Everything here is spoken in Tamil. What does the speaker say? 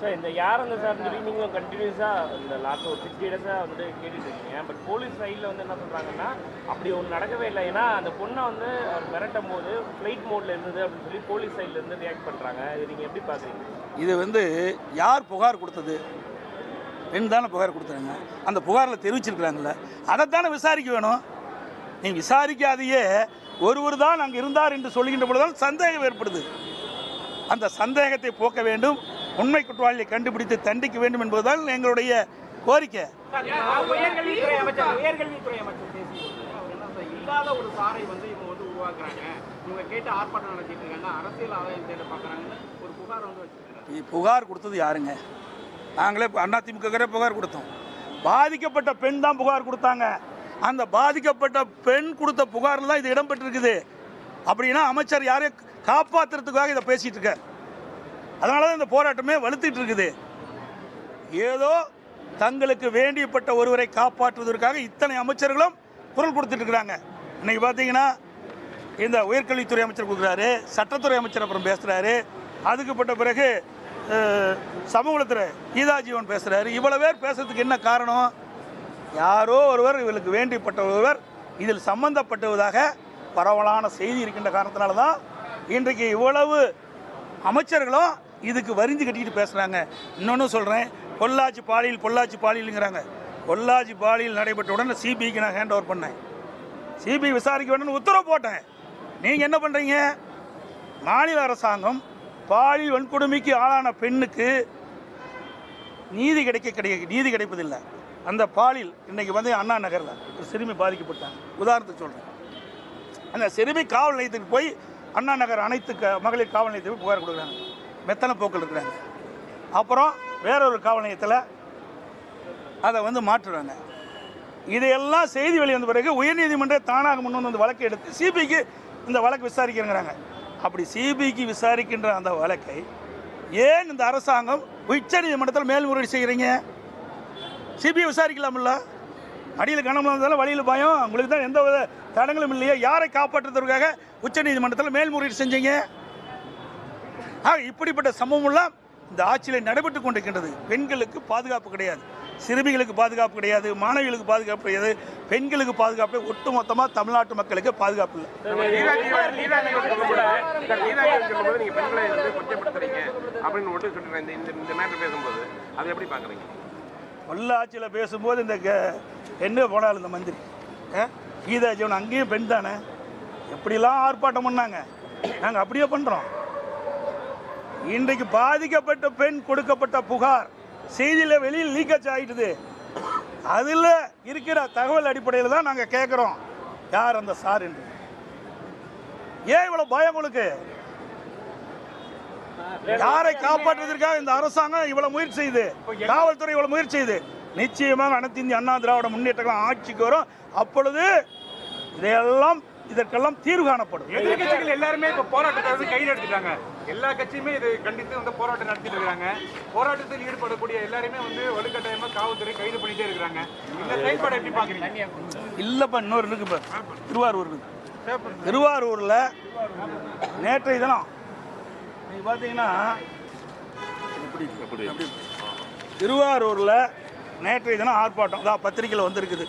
சார் இந்த யார் அந்த சார் சொல்லி நீங்களும் கண்டினியூஸாக இந்த லாஸ்ட் ஒரு சிக்ஸ் டேஸாக வந்து கேட்டுட்டு இருக்கீங்க. பட் போலீஸ் சைடில் வந்து என்ன சொல்கிறாங்கன்னா அப்படி ஒன்று நடக்கவே இல்லை. ஏன்னா அந்த பொண்ணை வந்து அவர் மிரட்டும் போது ஃப்ளைட் மோடில் இருந்தது அப்படின்னு சொல்லி போலீஸ் சைடில் இருந்து ரியாக்ட் பண்ணுறாங்க இது நீங்கள் எப்படி பார்க்குறீங்க இது வந்து யார் புகார் கொடுத்தது? பெண் தானே புகார் கொடுத்தாங்க. அந்த புகாரில் தெரிவிச்சிருக்கிறாங்கல்ல. அதைத்தானே விசாரிக்க வேணும். நீ விசாரிக்காதையே ஒருவர் தான் அங்கே இருந்தார் என்று சொல்லுகின்ற பொழுதுதான் சந்தேகம் ஏற்படுது. அந்த சந்தேகத்தை போக்க வேண்டும். உண்மை குற்றவாளியை கண்டுபிடித்து தண்டிக்க வேண்டும் என்பதுதான் எங்களுடைய கோரிக்கை. புகார் கொடுத்தது யாருங்க? நாங்களே அதிமுக புகார் கொடுத்தோம். பாதிக்கப்பட்ட பெண் தான் புகார் கொடுத்தாங்க. அந்த பாதிக்கப்பட்ட பெண் கொடுத்த புகாரில் தான் இது இடம்பெற்றிருக்குது. அப்படின்னா அமைச்சர் யாரையும் காப்பாற்றுறதுக்காக இதை பேசிட்டு இருக்கார். அதனால தான் இந்த போராட்டமே வலுத்துட்டு இருக்குது. ஏதோ தங்களுக்கு வேண்டியப்பட்ட ஒருவரை காப்பாற்றுவதற்காக இத்தனை அமைச்சர்களும் குரல் கொடுத்துட்டு இருக்கிறாங்க. இன்னைக்கு பார்த்தீங்கன்னா இந்த உயர்கல்வித்துறை அமைச்சர் கொடுக்குறாரு சட்டத்துறை அமைச்சர் அப்புறம் பேசுகிறாரு அதுக்குப்பட்ட பிறகு சமூகத்தில் சமூகத்துறை கீதா ஜீவன் பேசுகிறாரு இவ்வளோ பேர் பேசுறதுக்கு என்ன காரணம்? யாரோ ஒருவர் இவளுக்கு வேண்டிப்பட்ட ஒருவர் இதில் சம்பந்தப்பட்டதாக பரவலான செய்தி இருக்கின்ற காரணத்தினால தான் இன்றைக்கு இவ்வளவு அமைச்சர்களும் இதுக்கு வரிஞ்சு கட்டிக்கிட்டு பேசுகிறாங்க இன்னொன்று சொல்கிறேன் பொள்ளாச்சி பாலியல் பொள்ளாச்சி பாலியலுங்கிறாங்க. பொள்ளாச்சி பாலியல் நடைபெற்ற உடனே சிபிஐக்கு நான் ஹேண்ட் ஓவர் பண்ணேன். சிபிஐ விசாரிக்க வேணும்னு உத்தரவு போட்டேன். நீங்கள் என்ன பண்ணுறீங்க மாநில அரசாங்கம் பாலியல் வன்கொடுமைக்கு ஆளான பெண்ணுக்கு நீதி கிடைக்க கிடைக்க நீதி கிடைப்பதில்லை. அந்த பாலியல் இன்னைக்கு வந்து அண்ணா நகரில் ஒரு சிறுமி பாதிக்கப்பட்டாங்க. உதாரணத்துக்கு சொல்கிறேன் அந்த சிறுமி காவல் நிலையத்துக்கு போய் அண்ணா நகர் அனைத்து மகளிர் காவல் நிலையத்துக்கு போய் புகார் கொடுக்குறாங்க. மெத்தனை போக்கள் இருக்கிறாங்க. அப்புறம் வேறொரு காவல் நிலையத்தில் அதை வந்து மாற்றுறாங்க. இதையெல்லாம் செய்தி வெளிவந்த பிறகு உயர்நீதிமன்றம் தானாக முன் வந்து வழக்கு எடுத்து சிபிக்கு இந்த வழக்கு விசாரிக்கிறேங்கிறாங்க. அப்படி சிபிஐக்கு விசாரிக்கின்ற அந்த வழக்கை ஏன் இந்த அரசாங்கம் உச்சநீதிமன்றத்தில் மேல்முறையீடு செய்கிறீங்க சிபிஐ விசாரிக்கலாம்ல அடியில் கனமளம் இருந்தாலும் வழியில் பயம். உங்களுக்கு தான் எந்த வித தடங்களும் இல்லையா. யாரை காப்பாற்றுறதுக்காக உச்சநீதிமன்றத்தில் மேல்முறையீடு செஞ்சீங்க? ஆக இப்படிப்பட்ட சம்பவம்லாம் இந்த ஆட்சியில் நடைபெற்று கொண்டிருக்கின்றது. பெண்களுக்கு பாதுகாப்பு கிடையாது. சிறுமிகளுக்கு பாதுகாப்பு கிடையாது. மாணவிகளுக்கு பாதுகாப்பு கிடையாது. பெண்களுக்கு பாதுகாப்பு ஒட்டுமொத்தமாக தமிழ்நாட்டு மக்களுக்கு பாதுகாப்பு இல்லை. இந்த மேட்டர் பேசும்போது அதை எப்படி பாக்குறீங்க பொள்ளாச்சியில் பேசும்போது இந்த என்ன போனாலும் இந்த மந்திரி? கீதா ஜீவன் அங்கேயும் பெண் தானே? எப்படிலாம் ஆர்ப்பாட்டம் பண்ணாங்க? நாங்கள் அப்படியே பண்ணுறோம் இன்றைக்கு பாதிக்கப்பட்ட பெண் கொடுக்கப்பட்ட புகார் செய்தியில் வெளியில் லீக்கேஜ் ஆகிட்டுது அதில் இருக்கிற தகவல் அடிப்படையில் தான் நாங்கள் கேட்குறோம் யார் அந்த சார் என்று? ஏன் இவ்வளோ பயம் உங்களுக்கு? யாரை காப்பாற்றுவதற்காக இந்த அரசாங்கம் இவ்வளவு முயற்சி செய்யுது காவல்துறை இவ்வளவு முயற்சி செய்யுது நிச்சயமாக அனைத்து இந்திய அண்ணா திராவிட முன்னேற்றம் ஆட்சிக்கு வரும். அப்பொழுது இதையெல்லாம் இதற்கெல்லாம் தீர்வு காணப்படும். எதிர்கட்சிகள் எல்லாருமே இப்போ போராட்டத்தை வந்து கையில் எடுத்துட்டாங்க. எல்லா கட்சியுமே இதை கண்டித்து வந்து போராட்டம் நடத்திட்டு இருக்காங்க போராட்டத்தில் ஈடுபடக்கூடிய எல்லாருமே வந்து வலுக்கட்டாயமா காவல்துறை கைது பண்ணிட்டே இருக்காங்க இந்த செயல்பாடு எப்படி பாக்குறீங்க இல்லைப்பா இன்னொரு இருக்கு இப்போ. திருவாரூர் இருக்கு. திருவாரூரில் நேற்றைய தினம் நீங்கள் பார்த்தீங்கன்னா திருவாரூரில் நேற்றைய தினம் ஆர்ப்பாட்டம் அதான் பத்திரிக்கையில் வந்திருக்குது.